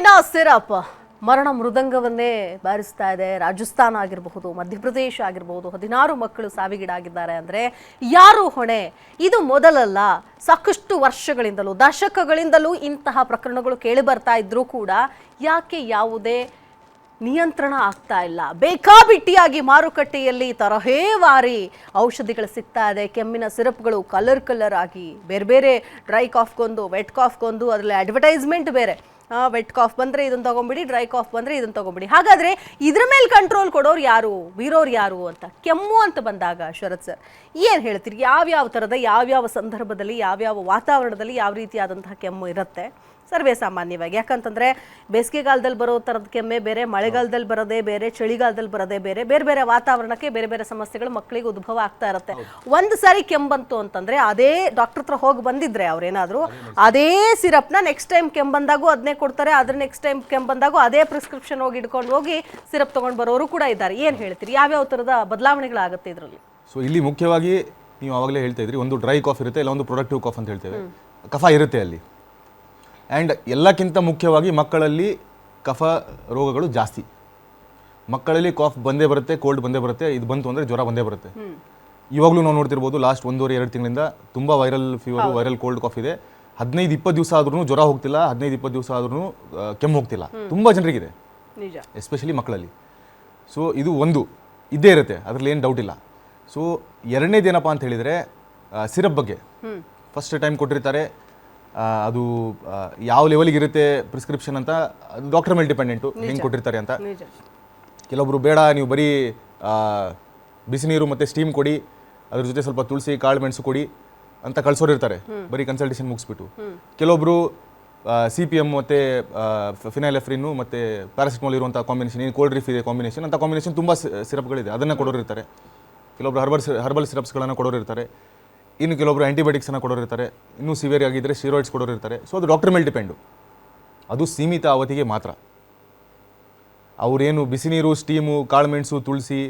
ಕೆಮ್ಮಿನ syrup. ಮರಣ ಮೃದಂಗವನ್ನೇ ಬಾರಿಸ್ತಾ ಇದೆ. ರಾಜಸ್ಥಾನ ಆಗಿರಬಹುದು, ಮಧ್ಯಪ್ರದೇಶ ಆಗಿರಬಹುದು, ಹದಿನಾರು ಮಕ್ಕಳು ಸಾವಿಗೀಡಾಗಿದ್ದಾರೆ ಅಂದರೆ ಯಾರು ಹೊಣೆ? ಇದು ಮೊದಲಲ್ಲ. ಸಾಕಷ್ಟು ವರ್ಷಗಳಿಂದಲೂ, ದಶಕಗಳಿಂದಲೂ ಇಂತಹ ಪ್ರಕರಣಗಳು ಕೇಳಿ ಬರ್ತಾ ಇದ್ರೂ ಕೂಡ ಯಾಕೆ ಯಾವುದೇ ನಿಯಂತ್ರಣ ಆಗ್ತಾ ಇಲ್ಲ. ಬೇಕಾಬಿಟ್ಟಿಯಾಗಿ ಮಾರುಕಟ್ಟೆಯಲ್ಲಿ ತರಹೇವಾರಿ ಔಷಧಿಗಳು ಸಿಗ್ತಾ ಇದೆ. ಕೆಮ್ಮಿನ ಸಿರಪ್ಗಳು ಕಲರ್ ಕಲರ್ ಆಗಿ ಬೇರೆ ಬೇರೆ ಡ್ರೈ ಕಾಫ್ಗೊಂದು ವೆಟ್ ಕಾಫ್ಗೊಂದು ಅದರಲ್ಲಿ ಅಡ್ವರ್ಟೈಸ್ಮೆಂಟ್ ಬೇರೆ. ವೆಟ್ ಕಾಫ್ ಬಂದರೆ ಇದನ್ನು ತೊಗೊಂಬಿಡಿ ಡ್ರೈ ಕಾಫ್ ಬಂದರೆ ಇದನ್ನು ತೊಗೊಂಬಿಡಿ ಹಾಗಾದರೆ ಇದ್ರ ಮೇಲೆ ಕಂಟ್ರೋಲ್ ಕೊಡೋರು ಯಾರು? ಬೀರೋರು ಯಾರು ಅಂತ? ಕೆಮ್ಮು ಅಂತ ಬಂದಾಗ, ಶರತ್ ಸರ್, ಏನು ಹೇಳ್ತೀರಿ? ಯಾವ್ಯಾವ ಥರದ ಯಾವ್ಯಾವ ಸಂದರ್ಭದಲ್ಲಿ, ಯಾವ್ಯಾವ ವಾತಾವರಣದಲ್ಲಿ ಯಾವ ರೀತಿಯಾದಂತಹ ಕೆಮ್ಮು ಇರುತ್ತೆ? ಸರ್ವೇ ಸಾಮಾನ್ಯವಾಗಿ. ಯಾಕಂತಂದ್ರೆ ಬೇಸಿಗೆಗಾಲದಲ್ಲಿ ಬರೋ ಥರದ ಕೆಮ್ಮೆ ಬೇರೆ ಮಳೆಗಾಲದಲ್ಲಿ ಬರೋದೇ ಬೇರೆ ಚಳಿಗಾಲದಲ್ಲಿ ಬರೋದೇ ಬೇರೆ ಬೇರೆ ಬೇರೆ ವಾತಾವರಣಕ್ಕೆ ಬೇರೆ ಬೇರೆ ಸಮಸ್ಯೆಗಳು ಮಕ್ಕಳಿಗೆ ಉದ್ಭವ ಆಗ್ತಾ ಇರುತ್ತೆ. ಒಂದು ಸಾರಿ ಕೆಮ್ಮಂತು ಬಂತು ಅಂತಂದ್ರೆ ಅದೇ ಡಾಕ್ಟರ್ ಹತ್ರ ಹೋಗಿ ಬಂದಿದ್ರೆ ಅವ್ರೇನಾದರೂ ಅದೇ ಸಿರಪ್ನ ನೆಕ್ಸ್ಟ್ ಟೈಮ್ ಕೆಮ್ಮು ಬಂದಾಗೂ ಅದನ್ನೇ ಕೊಡ್ತಾರೆ ಅದ್ರ ನೆಕ್ಸ್ಟ್ ಟೈಮ್ ಕೆಮ್ಮು ಬಂದಾಗೂ ಅದೇ ಪ್ರಿಸ್ಕ್ರಿಪ್ಷನ್ ಹೋಗಿ ಇಟ್ಕೊಂಡು ಹೋಗಿ ಸಿರಪ್ ತಗೊಂಡು ಬರೋರು ಕೂಡ ಇದ್ದಾರೆ. ಏನು ಹೇಳ್ತೀರಿ? ಯಾವ್ಯಾವ ಥರದ ಬದಲಾವಣೆಗಳಾಗುತ್ತೆ ಇದರಲ್ಲಿ? ಸೊ ಇಲ್ಲಿ ಮುಖ್ಯವಾಗಿ ನೀವು ಆವಾಗಲೇ ಹೇಳ್ತಾ ಇದ್ರಿ ಒಂದು ಡ್ರೈ ಕಾಫ್ ಇರುತ್ತೆ ಇಲ್ಲ ಒಂದು ಪ್ರೊಡಕ್ಟಿವ್ ಕಾಫ್ ಅಂತ ಹೇಳ್ತೇವೆ. ಕಫ ಇರುತ್ತೆ ಅಲ್ಲಿ. ಆ್ಯಂಡ್ ಎಲ್ಲಕ್ಕಿಂತ ಮುಖ್ಯವಾಗಿ ಮಕ್ಕಳಲ್ಲಿ ಕಫ ರೋಗಗಳು ಜಾಸ್ತಿ. ಮಕ್ಕಳಲ್ಲಿ ಕಾಫ್ ಬಂದೇ ಬರುತ್ತೆ ಕೋಲ್ಡ್ ಬಂದೇ ಬರುತ್ತೆ ಇದು ಬಂತು ಅಂದರೆ ಜ್ವರ ಬಂದೇ ಬರುತ್ತೆ. ಇವಾಗಲೂ ನಾವು ನೋಡ್ತಿರ್ಬೋದು ಲಾಸ್ಟ್ ಒಂದೂವರೆ ಎರಡು ತಿಂಗಳಿಂದ ತುಂಬ viral fever viral cold cough ಇದೆ. ಹದಿನೈದು ಇಪ್ಪತ್ತು ದಿವಸ ಆದ್ರೂ ಜ್ವರ ಹೋಗ್ತಿಲ್ಲ ಹದಿನೈದು ಇಪ್ಪತ್ತು ದಿವಸ ಆದ್ರೂ ಕೆಮ್ಮು ಹೋಗ್ತಿಲ್ಲ. ತುಂಬ ಜನರಿಗಿದೆ. ಎಸ್ಪೆಷಲಿ ಮಕ್ಕಳಲ್ಲಿ. ಸೊ ಇದು ಒಂದು. ಇದ್ದೇ ಇರುತ್ತೆ ಅದರಲ್ಲಿ ಏನು ಡೌಟ್ ಇಲ್ಲ. ಸೊ ಎರಡನೇದೇನಪ್ಪ ಅಂತ ಹೇಳಿದರೆ ಸಿರಪ್ ಬಗ್ಗೆ. ಫಸ್ಟ್ ಟೈಮ್ ಕೊಟ್ಟಿರ್ತಾರೆ ಅದು ಯಾವ ಲೆವೆಲ್ಗೆ ಇರುತ್ತೆ ಪ್ರಿಸ್ಕ್ರಿಪ್ಷನ್ ಅಂತ ಡಾಕ್ಟರ್ ಮೇಲೆ ಡಿಪೆಂಡೆಂಟು ಹೆಂಗೆ ಕೊಟ್ಟಿರ್ತಾರೆ ಅಂತ. ಕೆಲವೊಬ್ರು ಬೇಡ ನೀವು ಬರೀ ಬಿಸಿ ನೀರು ಮತ್ತು ಸ್ಟೀಮ್ ಕೊಡಿ ಅದ್ರ ಜೊತೆ ಸ್ವಲ್ಪ ತುಳಸಿ ಕಾಳು ಮೆಣಸು ಕೊಡಿ ಅಂತ ಕಳ್ಸೋರು ಇರ್ತಾರೆ ಬರೀ ಕನ್ಸಲ್ಟೇಷನ್ ಮುಗಿಸ್ಬಿಟ್ಟು. ಕೆಲವೊಬ್ರು ಸಿ ಪಿ ಎಂ ಮತ್ತು ಫಿನೈಲೆಫ್ರಿನ್ನು ಮತ್ತು ಪ್ಯಾರಾಸಿಟಮಾಲ್ ಇರುವಂಥ ಕಾಂಬಿನೇಷನ್ ಏನು ಕೋಲ್ಡ್ ರಿಫ್ ಇದೆ ಕಾಂಬಿನೇಷನ್ ಅಂತ ಕಾಂಬಿನೇಷನ್ ತುಂಬ ಸಿರಪ್ಗಳಿದೆ ಅದನ್ನು ಕೊಡೋರು ಇರ್ತಾರೆ ಕೆಲವೊಬ್ರು ಹರ್ಬಲ್ ಹರ್ಬಲ್ ಸಿರಪ್ಸ್ಗಳನ್ನು ಕೊಡೋರು ಇರ್ತಾರೆ ಇನ್ನು ಕೆಲವೊಬ್ಬರು ಆ್ಯಂಟಿಬಯೋಟಿಕ್ಸನ್ನು ಕೊಡೋರು ಇರ್ತಾರೆ ಇನ್ನೂ ಸಿವಿಯರ್ ಆಗಿದ್ದರೆ ಸ್ಟೀರಾಯ್ಡ್ಸ್ ಕೊಡೋರು ಇರ್ತಾರೆ ಸೊ ಅದು ಡಾಕ್ಟರ್ ಮೇಲೆ ಡಿಪೆಂಡು ಅದು ಸೀಮಿತ ಅವಧಿಗೆ ಮಾತ್ರ. ಅವರೇನು ಬಿಸಿ ನೀರು ಸ್ಟೀಮು ಕಾಳುಮೆಣಸು ತುಳಸಿ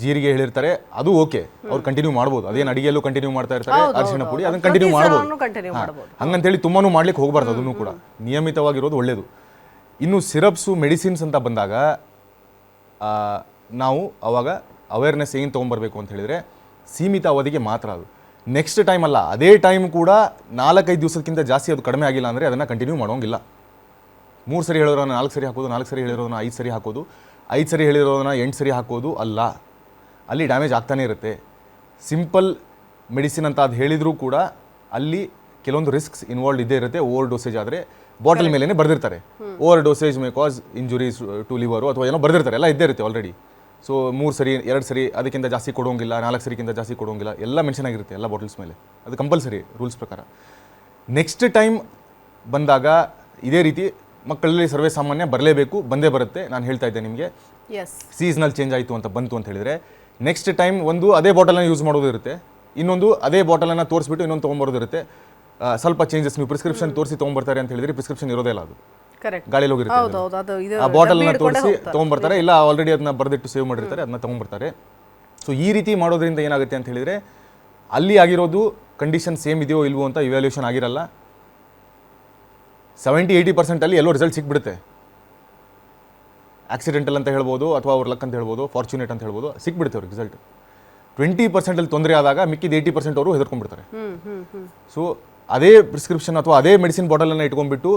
ಜೀರಿಗೆ ಹೇಳಿರ್ತಾರೆ ಅದು ಓಕೆ ಅವ್ರು ಕಂಟಿನ್ಯೂ ಮಾಡ್ಬೋದು. ಅದೇನು ಅಡಿಗೆಯಲ್ಲೂ ಕಂಟಿನ್ಯೂ ಮಾಡ್ತಾ ಇರ್ತಾರೆ ಅರಿಶಿಣ ಪುಡಿ ಅದನ್ನು ಕಂಟಿನ್ಯೂ ಮಾಡ್ಬೋದು. ಹಂಗಂತೇಳಿ ತುಂಬಾನು ಮಾಡ್ಲಿಕ್ಕೆ ಹೋಗಬಾರ್ದು ಅದನ್ನು ಕೂಡ. ನಿಯಮಿತವಾಗಿರೋದು ಒಳ್ಳೆಯದು ಇನ್ನು ಸಿರಪ್ಸು ಮೆಡಿಸಿನ್ಸ್ ಅಂತ ಬಂದಾಗ ನಾವು ಅವಾಗ ಅವೇರ್ನೆಸ್ ಏನು ತೊಗೊಂಬರ್ಬೇಕು ಅಂತ ಹೇಳಿದರೆ ಸೀಮಿತ ಅವಧಿಗೆ ಮಾತ್ರ ಅದು. ನೆಕ್ಸ್ಟ್ ಟೈಮ್ ಅಲ್ಲ ಅದೇ ಟೈಮ್ ಕೂಡ ನಾಲ್ಕೈದು ದಿವಸಕ್ಕಿಂತ ಜಾಸ್ತಿ ಅದು ಕಡಿಮೆ ಆಗಿಲ್ಲ ಅಂದರೆ ಅದನ್ನು ಕಂಟಿನ್ಯೂ ಮಾಡೋಂಗಿಲ್ಲ. ಮೂರು ಸರಿ ಹೇಳಿರೋದನ್ನ ನಾಲ್ಕು ಸರಿ ಹಾಕೋದು ನಾಲ್ಕು ಸರಿ ಹೇಳಿರೋದನ್ನ ಐದು ಸರಿ ಹಾಕೋದು ಐದು ಸರಿ ಹೇಳಿರೋದನ್ನ ಎಂಟು ಸರಿ ಹಾಕೋದು ಅಲ್ಲ. ಅಲ್ಲಿ ಡ್ಯಾಮೇಜ್ ಆಗ್ತಾನೆ ಇರುತ್ತೆ. ಸಿಂಪಲ್ ಮೆಡಿಸಿನ್ ಅಂತ ಅದು ಹೇಳಿದರೂ ಕೂಡ ಅಲ್ಲಿ ಕೆಲವೊಂದು ರಿಸ್ಕ್ಸ್ ಇನ್ವಾಲ್ವ್ ಇದ್ದೇ ಇರುತ್ತೆ ಓವರ್ ಡೋಸೇಜ್ ಆದರೆ ಬಾಟಲ್ ಮೇಲೇ ಬರೆದಿರ್ತಾರೆ. Over dosage may cause injuries to liver ಅಥವಾ ಏನೋ ಬರೆದಿರ್ತಾರೆ ಎಲ್ಲ ಇದ್ದೇ ಇರುತ್ತೆ ಆಲ್ರೆಡಿ ಸೊ ಮೂರು ಸರಿ ಎರಡು ಸರಿ ಅದಕ್ಕಿಂತ ಜಾಸ್ತಿ ಕೊಡೋಂಗಿಲ್ಲ ನಾಲ್ಕು ಸರಿಗಿಂತ ಜಾಸ್ತಿ ಕೊಡೋಂಗಿಲ್ಲ ಎಲ್ಲ ಮೆನ್ಷನ್ ಆಗಿರುತ್ತೆ ಎಲ್ಲ ಬಾಟಲ್ಸ್ ಮೇಲೆ. ಅದು ಕಂಪಲ್ಸರಿ ರೂಲ್ಸ್ ಪ್ರಕಾರ. ನೆಕ್ಸ್ಟ್ ಟೈಮ್ ಬಂದಾಗ ಇದೇ ರೀತಿ ಮಕ್ಕಳಲ್ಲಿ ಸರ್ವೇ ಸಾಮಾನ್ಯ ಬರಲೇಬೇಕು ಬಂದೇ ಬರುತ್ತೆ ನಾನು ಹೇಳ್ತಾ ಇದ್ದೆ ನಿಮಗೆ. ಎಸ್ ಸೀಸನಲ್ ಚೇಂಜ್ ಆಯಿತು ಅಂತ ಬಂತು ಅಂತ ಹೇಳಿದರೆ ನೆಕ್ಸ್ಟ್ ಟೈಮ್ ಒಂದು ಅದೇ ಬಾಟಲನ್ನು ಯೂಸ್ ಮಾಡೋದು ಇರುತ್ತೆ ಇನ್ನೊಂದು ಅದೇ ಬಾಟಲನ್ನು ತೋರಿಸ್ಬಿಟ್ಟು ಇನ್ನೊಂದು ತೊಗೊಂಬರೋದು ಇರುತ್ತೆ. ಸ್ವಲ್ಪ ಚೇಂಜಸ್ ನೀವು ಪ್ರಿಸ್ಕ್ರಿಪ್ಷನ್ ತೋರಿಸಿ ತೊಗೊಂಬರ್ತಾರೆ ಅಂತ ಹೇಳಿದ್ರೆ ಪ್ರಿಸ್ಕ್ರಿಪ್ಷನ್ ಇರೋದೇ ಇಲ್ಲ ಅದು. ಗಾಳಿಯಲ್ಲಿ ಹೋಗಿರುತ್ತೆ ಆ ಬಾಟಲ್ನ ತೋರಿಸಿ ತಗೊಂಡ್ಬರ್ತಾರೆ ತೊಗೊಂಬರ್ತಾರೆ ಇಲ್ಲ ಆಲ್ರೆಡಿ ಅದನ್ನ ಬರೆದಿಟ್ಟು ಸೇವ್ ಮಾಡಿರ್ತಾರೆ ಅದನ್ನ ತೊಗೊಂಬರ್ತಾರೆ ಸೊ ಈ ರೀತಿ ಮಾಡೋದ್ರಿಂದ ಏನಾಗುತ್ತೆ ಅಂತ ಹೇಳಿದ್ರೆ ಅಲ್ಲಿ ಆಗಿರೋದು ಕಂಡೀಷನ್ ಸೇಮ್ ಇದೆಯೋ ಇಲ್ವೋ ಅಂತ ಇವ್ಯಾಲ್ಯೂಷನ್ ಆಗಿರಲ್ಲ. ಸೆವೆಂಟಿ ಏಯ್ಟಿ ಪರ್ಸೆಂಟಲ್ಲಿ ಎಲ್ಲೋ ರಿಸಲ್ಟ್ ಸಿಕ್ಬಿಡುತ್ತೆ. ಆಕ್ಸಿಡೆಂಟಲ್ ಅಂತ ಹೇಳ್ಬೋದು ಅಥವಾ ಅವ್ರ ಲಕ್ ಅಂತ ಹೇಳ್ಬೋದು ಫಾರ್ಚುನೇಟ್ ಅಂತ ಹೇಳ್ಬೋದು ಸಿಕ್ಬಿಡುತ್ತೆ ಅವ್ರಿಗೆ ರಿಸಲ್ಟ್ ಟ್ವೆಂಟಿ ಪರ್ಸೆಂಟಲ್ಲಿ ತೊಂದರೆ ಆದಾಗ ಮಿಕ್ಕಿದ ಏಯ್ಟಿ ಪರ್ಸೆಂಟ್ ಅವರು ಹೆದರ್ಕೊಂಡ್ಬಿಡ್ತಾರೆ. ಸೊ ಅದೇ ಪ್ರಿಸ್ಕ್ರಿಪ್ಷನ್ ಅಥವಾ ಅದೇ ಮೆಡಿಸಿನ್ ಬಾಟಲನ್ನು ಇಟ್ಕೊಂಡ್ಬಿಟ್ಟು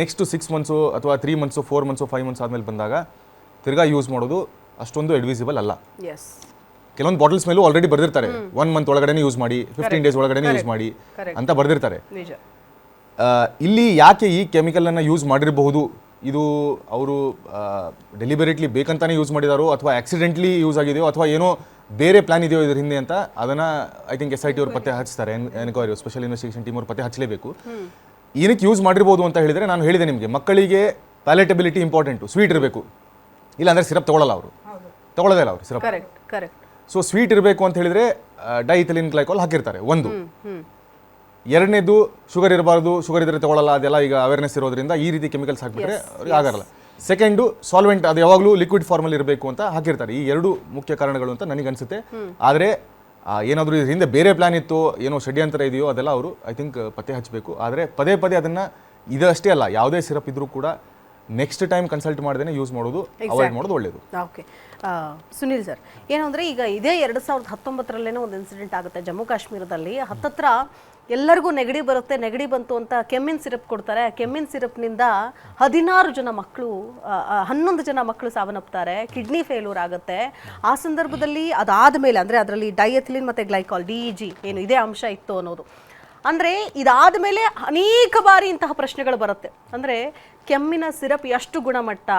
ನೆಕ್ಸ್ಟ್ ಸಿಕ್ಸ್ ಮಂತ್ಸು ಅಥವಾ three months four months five months ಆದಮೇಲೆ ಬಂದಾಗ ತಿರ್ಗಾ ಯೂಸ್ ಮಾಡೋದು ಅಷ್ಟೊಂದು ಅಡ್ವಿಸಿಬಲ್ ಅಲ್ಲ. ಎಸ್ ಕೆಲವೊಂದು ಬಾಟಲ್ಸ್ ಮೇಲೂ ಆಲ್ರೆಡಿ ಬರೆದಿರ್ತಾರೆ. ಒನ್ ಮಂತ್ ಒಳಗಡೆ ಯೂಸ್ ಮಾಡಿ ಫಿಫ್ಟೀನ್ ಡೇಸ್ ಒಳಗಡೆ ಯೂಸ್ ಮಾಡಿ ಅಂತ ಬರೆದಿರ್ತಾರೆ. ಇಲ್ಲಿ ಯಾಕೆ ಈ ಕೆಮಿಕಲನ್ನು ಯೂಸ್ ಮಾಡಿರಬಹುದು? ಇದು ಅವರು ಡೆಲಿಬರೇಟ್ಲಿ ಬೇಕಂತಾನೆ ಯೂಸ್ ಮಾಡಿದಾರೋ ಅಥವಾ ಆಕ್ಸಿಡೆಂಟ್ಲಿ ಯೂಸ್ ಆಗಿದೆಯೋ ಅಥವಾ ಏನೋ ಬೇರೆ ಪ್ಲಾನ್ ಇದೆಯೋ ಇದ್ರ ಹಿಂದೆ ಅಂತ ಅದನ್ನು I think S I T ಅವರು ಪತ್ತೆ ಹಚ್ತಾರೆ ಎನ್ಕ್ವೈರಿ ಸ್ಪೆಷಲ್ ಇನ್ವೆಸ್ಟಿಗೇಷನ್ ಟೀಮ್ ಅವರು ಪತ್ತೆ ಹಚ್ಚಲೇಬೇಕು ಏನಕ್ಕೆ ಯೂಸ್ ಮಾಡಿರ್ಬೋದು ಅಂತ ಹೇಳಿದರೆ ನಾನು ಹೇಳಿದೆ ನಿಮಗೆ ಮಕ್ಕಳಿಗೆ ಪ್ಯಾಲೆಟಬಿಲಿಟಿ ಇಂಪಾರ್ಟೆಂಟು ಸ್ವೀಟ್ ಇರಬೇಕು. ಇಲ್ಲಾಂದರೆ ಸಿರಪ್ ತೊಗೊಳಲ್ಲ ಅವರು. ತೊಗೊಳ್ಳೋದೇ ಇಲ್ಲ ಅವರು syrup correct correct so sweet ಇರಬೇಕು ಅಂತ ಹೇಳಿದರೆ ಡೈಥಲಿನ್ ಗ್ಲೈಕಾಲ್ ಹಾಕಿರ್ತಾರೆ ಒಂದು. ಎರಡನೇದು ಶುಗರ್ ಇರಬಾರ್ದು ಶುಗರ್ ಇದ್ರೆ ತಗೊಳ್ಳಲ್ಲ ಅದೆಲ್ಲ ಈಗ ಅವೇರ್ನೆಸ್ ಇರೋದ್ರಿಂದ ಈ ರೀತಿ ಕೆಮಿಕಲ್ಸ್ ಹಾಕಿಬಿಟ್ರೆ ಅವ್ರಿಗೆ ಆಗಲ್ಲ. ಸೆಕೆಂಡು ಸಾಲ್ವೆಂಟ್ ಅದು ಯಾವಾಗಲೂ ಲಿಕ್ವಿಡ್ ಫಾರ್ಮಲ್ಲಿ ಇರಬೇಕು ಅಂತ ಹಾಕಿರ್ತಾರೆ. ಈ ಎರಡು ಮುಖ್ಯ ಕಾರಣಗಳು ಅಂತ ನನಗೆ ಅನ್ಸುತ್ತೆ ಆದರೆ ಏನಾದರೂ ಇದ್ರ ಹಿಂದೆ ಬೇರೆ ಪ್ಲಾನ್ ಇತ್ತು ಏನೋ ಷಡ್ಯಂತರ ಇದೆಯೋ ಅದೆಲ್ಲ ಅವರು ಐ ಥಿಂಕ್ ಪತ್ತೆ ಹಚ್ಚಬೇಕು. ಆದರೆ ಪದೇ ಪದೇ ಅದನ್ನು ಇದಷ್ಟೇ ಅಲ್ಲ ಯಾವುದೇ ಸಿರಪ್ ಇದ್ರೂ ಕೂಡ ನೆಕ್ಸ್ಟ್ ಟೈಮ್ ಕನ್ಸಲ್ಟ್ ಮಾಡ್ದೇನೆ ಯೂಸ್ ಮಾಡೋದು ಅವಾಯ್ಡ್ ಮಾಡೋದು ಒಳ್ಳೇದು. ಓಕೆ ಸುನಿಲ್ ಸರ್ ಏನು ಅಂದರೆ ಈಗ ಇದೇ ಎರಡು ಸಾವಿರದ ಹತ್ತೊಂಬತ್ತರಲ್ಲೇನೋ ಒಂದು ಇನ್ಸಿಡೆಂಟ್ ಆಗುತ್ತೆ ಜಮ್ಮು ಕಾಶ್ಮೀರದಲ್ಲಿ. ಹತ್ತತ್ರ ಎಲ್ಲರಿಗೂ ನೆಗಡಿ ಬರುತ್ತೆ, ನೆಗಡಿ ಬಂತು ಅಂತ ಕೆಮ್ಮಿನ ಸಿರಪ್ ಕೊಡ್ತಾರೆ. ಕೆಮ್ಮಿನ ಸಿರಪ್ನಿಂದ ಹದಿನಾರು ಜನ ಮಕ್ಕಳು ಹನ್ನೊಂದು ಜನ ಮಕ್ಕಳು ಸಾವನ್ನಪ್ತಾರೆ, ಕಿಡ್ನಿ ಫೇಲ್ಯೂರ್ ಆಗುತ್ತೆ. ಆ ಸಂದರ್ಭದಲ್ಲಿ ಅದಾದ ಮೇಲೆ ಅಂದರೆ ಅದರಲ್ಲಿ ಡೈಎಥಿಲಿನ್ ಮತ್ತು ಗ್ಲೈಕಾಲ್, ಡಿ ಜಿ ಏನು ಇದೇ ಅಂಶ ಇತ್ತು ಅನ್ನೋದು. ಅಂದರೆ ಇದಾದ ಮೇಲೆ ಅನೇಕ ಬಾರಿ ಇಂತಹ ಪ್ರಶ್ನೆಗಳು ಬರುತ್ತೆ. ಅಂದರೆ ಕೆಮ್ಮಿನ ಸಿರಪ್ ಎಷ್ಟು ಗುಣಮಟ್ಟ?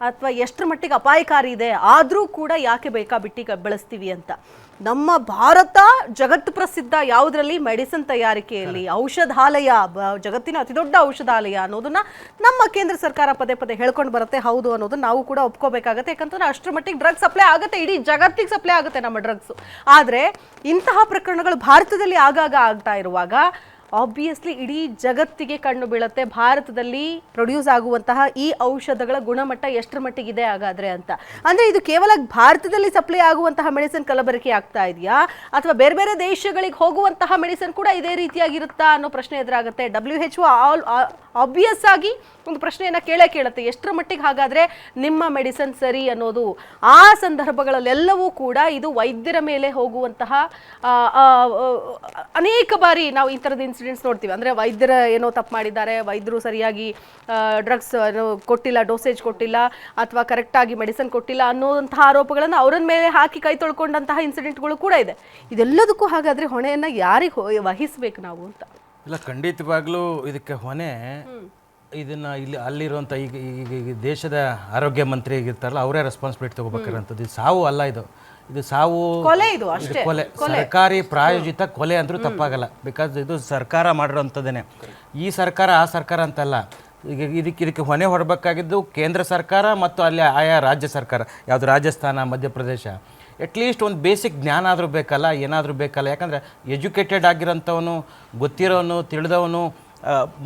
ಅಥವಾ ಎಷ್ಟರ ಮಟ್ಟಿಗೆ ಅಪಾಯಕಾರಿ ಇದೆ, ಆದರೂ ಕೂಡ ಯಾಕೆ ಬೇಕಾಬಿಟ್ಟಿ ಬಳಸ್ತೀವಿ ಅಂತ. ನಮ್ಮ ಭಾರತ ಜಗತ್ತು ಪ್ರಸಿದ್ಧ ಯಾವುದರಲ್ಲಿ? ಮೆಡಿಸಿನ್ ತಯಾರಿಕೆಯಲ್ಲಿ. ಔಷಧಾಲಯ ಜಗತ್ತಿನ ಅತಿದೊಡ್ಡ ಔಷಧಾಲಯ ಅನ್ನೋದನ್ನ ನಮ್ಮ ಕೇಂದ್ರ ಸರ್ಕಾರ ಪದೇ ಪದೇ ಹೇಳ್ಕೊಂಡು ಬರುತ್ತೆ. ಹೌದು ಅನ್ನೋದನ್ನ ನಾವು ಕೂಡ ಒಪ್ಕೋಬೇಕಾಗತ್ತೆ. ಯಾಕಂತಂದ್ರೆ ಅಷ್ಟರ ಮಟ್ಟಿಗೆ ಡ್ರಗ್ ಸಪ್ಲೈ ಆಗುತ್ತೆ. ಇಡೀ ಜಗತ್ತಿಗೆ ಸಪ್ಲೈ ಆಗುತ್ತೆ ನಮ್ಮ ಡ್ರಗ್ಸ್. ಆದರೆ ಇಂತಹ ಪ್ರಕರಣಗಳು ಭಾರತದಲ್ಲಿ ಆಗಾಗ ಆಗ್ತಾ ಇರುವಾಗ ಆಬ್ವಿಯಸ್ಲಿ ಇಡೀ ಜಗತ್ತಿಗೆ ಕಣ್ಣು ಬೀಳುತ್ತೆ. ಭಾರತದಲ್ಲಿ ಪ್ರೊಡ್ಯೂಸ್ ಆಗುವಂತಹ ಈ ಔಷಧಗಳ ಗುಣಮಟ್ಟ ಎಷ್ಟರ ಮಟ್ಟಿಗಿದೆ ಹಾಗಾದ್ರೆ ಅಂತ. ಅಂದ್ರೆ ಇದು ಕೇವಲ ಭಾರತದಲ್ಲಿ ಸಪ್ಲೈ ಆಗುವಂತಹ ಮೆಡಿಸಿನ್ ಕಲಬೆರಕೆ ಆಗ್ತಾ ಇದೆಯಾ? ಅಥವಾ ಬೇರೆ ಬೇರೆ ದೇಶಗಳಿಗೆ ಹೋಗುವಂತಹ ಮೆಡಿಸಿನ್ ಕೂಡ ಇದೇ ರೀತಿಯಾಗಿರುತ್ತಾ ಅನ್ನೋ ಪ್ರಶ್ನೆ ಎದುರಾಗುತ್ತೆ. ಡಬ್ಲ್ಯೂ ಎಚ್ ಆಲ್ ಆಬ್ವಿಯಸ್ ಆಗಿ ಒಂದು ಪ್ರಶ್ನೆಯನ್ನು ಕೇಳೇ ಕೇಳುತ್ತೆ. ಎಷ್ಟರ ಮಟ್ಟಿಗೆ ಹಾಗಾದ್ರೆ ನಿಮ್ಮ ಮೆಡಿಸನ್ ಸರಿ ಅನ್ನೋದು? ಆ ಸಂದರ್ಭಗಳಲ್ಲೆಲ್ಲವೂ ಕೂಡ ಇದು ವೈದ್ಯರ ಮೇಲೆ ಹೋಗುವಂತಹ ಅನೇಕ ಬಾರಿ ನಾವು ಈ ಥರದ ಇನ್ಸಿಡೆಂಟ್ಸ್ ನೋಡ್ತೀವಿ. ಅಂದರೆ ವೈದ್ಯರ ಏನೋ ತಪ್ಪು ಮಾಡಿದ್ದಾರೆ, ವೈದ್ಯರು ಸರಿಯಾಗಿ ಡ್ರಗ್ಸ್ ಕೊಟ್ಟಿಲ್ಲ ಡೋಸೇಜ್ ಕೊಟ್ಟಿಲ್ಲ, ಅಥವಾ ಕರೆಕ್ಟಾಗಿ ಮೆಡಿಸಿನ್ ಕೊಟ್ಟಿಲ್ಲ ಅನ್ನೋಂತಹ ಆರೋಪಗಳನ್ನು ಅವರ ಮೇಲೆ ಹಾಕಿ ಕೈ ತೊಳ್ಕೊಂಡಂತಹ ಇನ್ಸಿಡೆಂಟ್ಗಳು ಕೂಡ ಇದೆ. ಇದೆಲ್ಲದಕ್ಕೂ ಹಾಗಾದ್ರೆ ಹೊಣೆಯನ್ನು ಯಾರಿಗೆ ವಹಿಸಬೇಕು ನಾವು ಅಂತ? ಇಲ್ಲ, ಖಂಡಿತವಾಗ್ಲೂ ಇದಕ್ಕೆ ಹೊಣೆ ಇದನ್ನ ಇಲ್ಲಿ ಅಲ್ಲಿರುವಂಥ ಈಗ ಈಗ ದೇಶದ ಆರೋಗ್ಯ ಮಂತ್ರಿ ಇರ್ತಾರಲ್ಲ ಅವರೇ ರೆಸ್ಪಾನ್ಸಿಬಿಲಿಟಿ ತೊಗೋಬೇಕಾರಂಥದ್ದು ಸಾವು ಅಲ್ಲ ಇದು. ಇದು ಸಾವು ಕೊಲೆ ಇದು ಅಷ್ಟೇ. ಕೊಲೆ. ಸರ್ಕಾರಿ ಪ್ರಾಯೋಜಿತ ಕೊಲೆ ಅಂದ್ರೂ ತಪ್ಪಾಗಲ್ಲ. ಬಿಕಾಸ್ ಇದು ಸರ್ಕಾರ ಮಾಡಿರೋಂಥದ್ದೇನೆ ಈ ಸರ್ಕಾರ ಆ ಸರ್ಕಾರ ಅಂತಲ್ಲ. ಈಗ ಇದಕ್ಕೆ ಇದಕ್ಕೆ ಹೊಣೆ ಹೊರಬೇಕಾಗಿದ್ದು ಕೇಂದ್ರ ಸರ್ಕಾರ ಮತ್ತು ಅಲ್ಲಿ ಆಯಾ ರಾಜ್ಯ ಸರ್ಕಾರ. ಯಾವುದು ರಾಜಸ್ಥಾನ ಮಧ್ಯಪ್ರದೇಶ. ಅಟ್ಲೀಸ್ಟ್ ಒಂದು ಬೇಸಿಕ್ ಜ್ಞಾನ ಆದರೂ ಬೇಕಲ್ಲ ಏನಾದರೂ ಬೇಕಲ್ಲ. ಯಾಕಂದರೆ ಎಜುಕೇಟೆಡ್ ಆಗಿರೋಂಥವನು ಗೊತ್ತಿರೋನು ತಿಳಿದವನು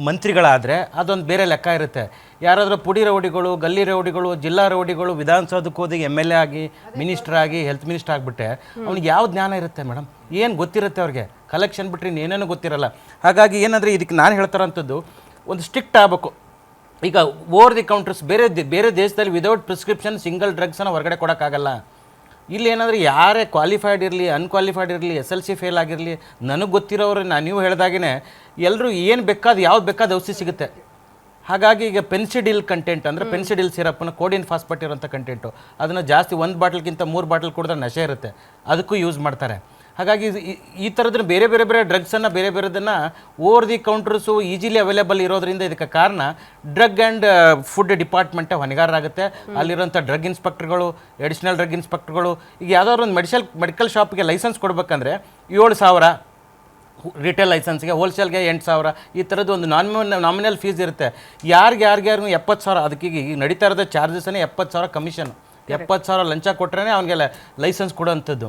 ಮಂತ್ರಿಗಳಾದರೆ ಅದೊಂದು ಬೇರೆ ಲೆಕ್ಕ ಇರುತ್ತೆ. ಯಾರಾದರೂ ಪುಡಿ ರೌಡಿಗಳು, ಗಲ್ಲಿ ರೌಡಿಗಳು, ಜಿಲ್ಲಾ ರೌಡಿಗಳು, ವಿಧಾನಸೌಧಕ್ಕೆ ಹೋಗಿ ಎಂ ಎಲ್ ಎ ಆಗಿ ಮಿನಿಸ್ಟರ್ ಆಗಿ ಹೆಲ್ತ್ ಮಿನಿಸ್ಟರ್ ಆಗಿಬಿಟ್ಟೆ ಅವ್ನಿಗೆ ಯಾವ ಜ್ಞಾನ ಇರುತ್ತೆ ಮೇಡಮ್? ಏನು ಗೊತ್ತಿರುತ್ತೆ ಅವ್ರಿಗೆ? ಕಲೆಕ್ಷನ್ ಬಿಟ್ಟರೆ ಇನ್ನೇನೇನು ಗೊತ್ತಿರಲ್ಲ. ಹಾಗಾಗಿ ಏನಂದರೆ ಇದಕ್ಕೆ ನಾನು ಹೇಳ್ತಾರಂಥದ್ದು, ಒಂದು ಸ್ಟ್ರಿಕ್ಟ್ ಆಗಬೇಕು. ಈಗ ಓವರ್ ದಿ ಕೌಂಟರ್ಸ್ ಬೇರೆ ಬೇರೆ ದೇಶದಲ್ಲಿ ವಿದೌಟ್ ಪ್ರಿಸ್ಕ್ರಿಪ್ಷನ್ ಸಿಂಗಲ್ ಡ್ರಗ್ಸನ್ನು ಹೊರಗಡೆ ಕೊಡೋಕ್ಕಾಗಲ್ಲ. ಇಲ್ಲಿ ಏನಂದರೆ ಯಾರೇ ಕ್ವಾಲಿಫೈಡ್ ಇರಲಿ ಅನ್ಕ್ವಾಲಿಫೈಡ್ ಇರಲಿ ಎಸ್ ಎಲ್ ಸಿ ಫೇಲ್ ಆಗಿರಲಿ, ನನಗೆ ಗೊತ್ತಿರೋರು, ನಾನು ನೀವು ಹೇಳ್ದಾಗೇ ಎಲ್ಲರೂ ಏನು ಬೇಕಾದ, ಯಾವ್ದು ಬೇಕಾದ ಔಷಧಿ ಸಿಗುತ್ತೆ. ಹಾಗಾಗಿ ಈಗ ಪೆನ್ಸಿಡಿಲ್ ಕಂಟೆಂಟ್ ಅಂದರೆ ಪೆನ್ಸಿಡಿಲ್ ಸಿರಪ್ನ ಕೋಡಿನ್ ಫಾಸ್ಫೇಟ್ ಇರುವಂಥ ಕಂಟೆಂಟು ಅದನ್ನು ಜಾಸ್ತಿ ಒಂದು ಬಾಟಲ್ಗಿಂತ ಮೂರು ಬಾಟಲ್ ಕುಡಿದ್ರೆ ನಶೆ ಇರುತ್ತೆ. ಅದಕ್ಕೂ ಯೂಸ್ ಮಾಡ್ತಾರೆ. ಹಾಗಾಗಿ ಈ- ಥರದ್ರ ಬೇರೆ ಬೇರೆ ಬೇರೆ ಡ್ರಗ್ಸನ್ನು ಬೇರೆ ಬೇರೆದನ್ನು over the counters easily available ಇರೋದ್ರಿಂದ ಇದಕ್ಕೆ ಕಾರಣ ಡ್ರಗ್ ಆ್ಯಂಡ್ ಫುಡ್ ಡಿಪಾರ್ಟ್ಮೆಂಟೇ ಹೊಣೆಗಾರರಾಗುತ್ತೆ. ಅಲ್ಲಿರೋಂಥ ಡ್ರಗ್ ಇನ್ಸ್ಪೆಕ್ಟರ್ಗಳು ಅಡಿಷನಲ್ ಡ್ರಗ್ ಇನ್ಸ್ಪೆಕ್ಟರ್ಗಳು ಈಗ ಯಾವುದಾದ್ರು ಒಂದು ಮೆಡಿಸಲ್ ಮೆಡಿಕಲ್ ಶಾಪ್ಗೆ ಲೈಸೆನ್ಸ್ ಕೊಡಬೇಕಂದ್ರೆ ಏಳು ಸಾವಿರ ರಿಟೇಲ್ ಲೈಸೆನ್ಸ್ಗೆ ಹೋಲ್ಸೇಲ್ಗೆ ಎಂಟು ಸಾವಿರ. ಈ ಥರದ್ದು ಒಂದು ನಾಮಿನ ನಾಮಿನಲ್ ಫೀಸ್ ಇರುತ್ತೆ. ಯಾರಿಗೆ ಯಾರಿಗ್ಯಾರು ಎಪ್ಪತ್ತು ಸಾವಿರ ಅದಕ್ಕೆ ಈಗ ನಡೀತಾ ಇರೋದು ಚಾರ್ಜಸ್ಸೇ ಎಪ್ಪತ್ತು ಸಾವಿರ ಕಮಿಷನ್ ಎಪ್ಪತ್ತು ಸಾವಿರ ಲಂಚ ಕೊಟ್ರೇ ಅವನಿಗೆ ಲೈಸೆನ್ಸ್ ಕೊಡೋವಂಥದ್ದು